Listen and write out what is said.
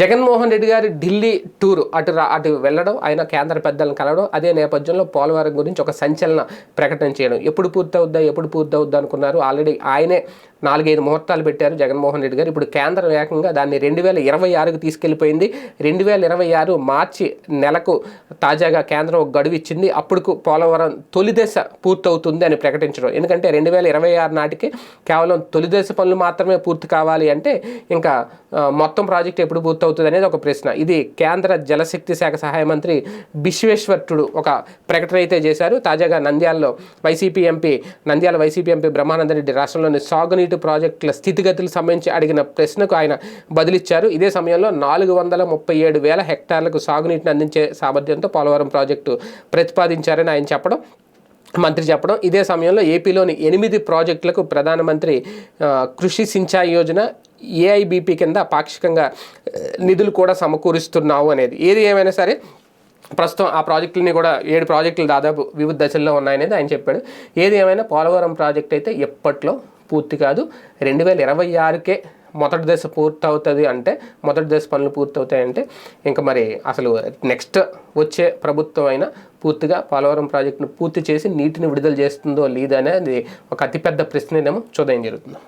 జగన్మోహన్ రెడ్డి గారి ఢిల్లీ టూర్ అటు అటు వెళ్ళడం ఆయన కేంద్ర పెద్దలను కలవడం అదే నేపథ్యంలో పోలవరం గురించి ఒక సంచలన ప్రకటన చేయడం. ఎప్పుడు పూర్తవుద్దా ఎప్పుడు పూర్తవుద్దా అనుకున్నారు. ఆల్రెడీ ఆయనే నాలుగైదు ముహూర్తాలు పెట్టారు జగన్మోహన్ రెడ్డి గారు. ఇప్పుడు కేంద్రం ఏకంగా దాన్ని రెండు వేల ఇరవై ఆరుకు తీసుకెళ్ళిపోయింది రెండు వేల ఇరవై ఆరు మార్చి నెలకు తాజాగా కేంద్రం ఒక గడువు ఇచ్చింది. అప్పుడుకు పోలవరం తొలి దశ పూర్తవుతుంది అని ప్రకటించడం. ఎందుకంటే రెండు వేల ఇరవై ఆరు నాటికి కేవలం తొలిదశ పనులు మాత్రమే పూర్తి కావాలి అంటే ఇంకా మొత్తం ప్రాజెక్ట్ ఎప్పుడు పూర్తవుతుంది అనేది ఒక ప్రశ్న. ఇది కేంద్ర జలశక్తి శాఖ సహాయ మంత్రి బిశ్వేశ్వర్టుడు ఒక ప్రకటన అయితే చేశారు. తాజాగా నంద్యాలలో YCP MP Nandyal YCP MP Brahmanandareddy రాష్ట్రంలోని సాగునీటి ప్రాజెక్టుల స్థితిగతులు సంబంధించి అడిగిన ప్రశ్నకు ఆయన బదిలిచ్చారు. ఇదే సమయంలో నాలుగు వందల ముప్పై ఏడు వేల హెక్టార్లకు సాగునీటిని అందించే సామర్థ్యంతో పోలవరం ప్రాజెక్టు ప్రతిపాదించారని ఆయన చెప్పడం మంత్రి చెప్పడం. ఇదే సమయంలో ఏపీలోని ఎనిమిది ప్రాజెక్టులకు ప్రధానమంత్రి కృషి సించాయి యోజన ఏఐబిపి కింద పాక్షికంగా నిధులు కూడా సమకూరుస్తున్నావు అనేది. ఏది ఏమైనా సరే ప్రస్తుతం ఆ ప్రాజెక్టులని కూడా ఏడు ప్రాజెక్టులు దాదాపు వివిధ దశల్లో ఉన్నాయనేది ఆయన చెప్పాడు. ఏది ఏమైనా పోలవరం ప్రాజెక్ట్ అయితే ఎప్పట్లో పూర్తి కాదు. రెండు వేల ఇరవై ఆరుకే మొదటి దశ పూర్తవుతుంది అంటే మొదటి దశ పనులు పూర్తవుతాయంటే ఇంకా మరి అసలు నెక్స్ట్ వచ్చే ప్రభుత్వం అయినా పూర్తిగా పోలవరం ప్రాజెక్టును పూర్తి చేసి నీటిని విడుదల చేస్తుందో లేదనేది ఒక అతిపెద్ద ప్రశ్నేమో చూద్దాం జరుగుతుంది.